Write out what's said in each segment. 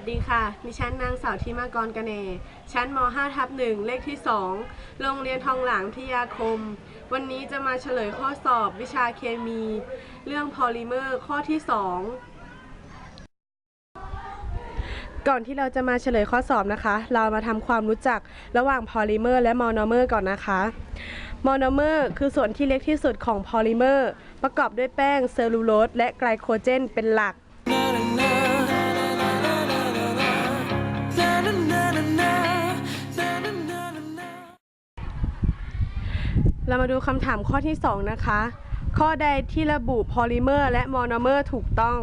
สดีค่ะ ดิฉันนางสาวธิมากรกเน ชั้นม 5 ทับ1เลขที่ 2 โรงเรียนทองหลางพิยาคม วันนี้จะมาเฉลยข้อสอบวิชาเคมี เรื่องพอลิเมอร์ข้อที่ 2 ก่อนที่เราจะมาเฉลยข้อสอบนะคะ เรามาทำความรู้จักระหว่างพอลิเมอร์และมอนอเมอร์ก่อนนะคะมอนอเมอร์คือส่วนที่เล็กที่สุดของพอลิเมอร์ ประกอบด้วยแป้งเซลลูโลสและไกลโคเจนเป็นหลัก เรามาดูคำถามข้อที่ 2 นะคะ ข้อใดที่ระบุพอลิเมอร์และมอนอเมอร์ถูกต้อง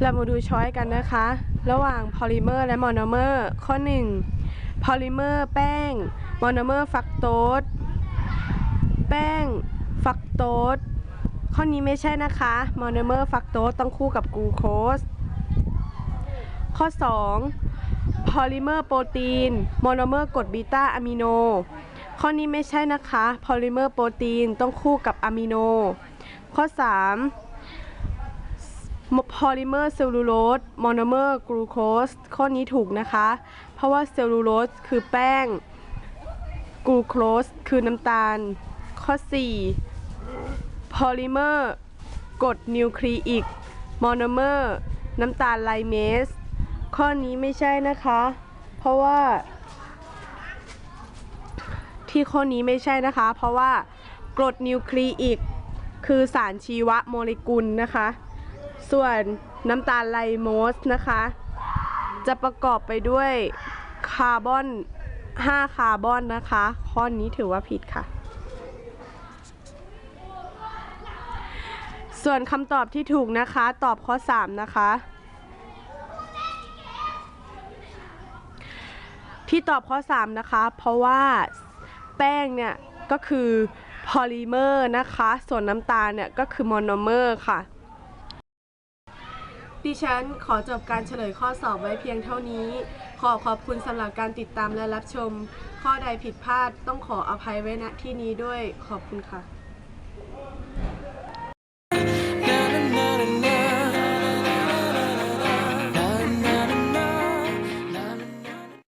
เรามาดูช้อยกันนะคะ ระหว่างพอลิเมอร์และมอนอเมอร์ข้อ 1 พอลิเมอร์แป้ง มอนอเมอร์ฟักโตสแป้งฟักโตสข้อนี้ไม่ใช่นะคะ มอนอเมอร์ฟักโตสต้องคู่กับกลูโคส ข้อ 2 พอลิเมอร์โปรตีน โมอนเมอร์กรดบีต้าอะมิโน ข้อนี้ไม่ใช่นะคะ พอลิเมอร์โปรตีนต้องคู่กับอะมิโน ข้อ 3 พอลิเมอร์เซลลูโลส โมอนเมอร์กลูโคส ข้อนี้ถูกนะคะ เพราะว่าเซลลูโลสคือแป้ง กลูโคสคือน้ำตาล ข้อ 4 พอลิเมอร์กรดนิวคลีอิก โมอนเมอร์น้ำตาลไลเมส ข้อนี้ไม่ใช่นะคะ เพราะว่า ที่ข้อนี้ไม่ใช่นะคะ เพราะว่ากรดนิวคลีอิกคือสารชีวโมเลกุลนะคะ ส่วนน้ำตาลไลโมสนะคะ จะประกอบไปด้วยคาร์บอน 5 คาร์บอนนะคะ ข้อนี้ถือว่าผิดค่ะ ส่วนคำตอบที่ถูกนะคะ ตอบข้อ 3 นะคะ ที่ตอบข้อ 3 นะคะ เพราะว่าแป้งเนี่ยก็คือพอลิเมอร์นะคะ ส่วนน้ำตาลเนี่ยก็คือมอนอเมอร์ค่ะ ดิฉันขอจบการเฉลยข้อสอบไว้เพียงเท่านี้ ขอขอบคุณสำหรับการติดตามและรับชม ข้อใดผิดพลาดต้องขออภัยไว้ณที่นี้ด้วยขอบคุณค่ะ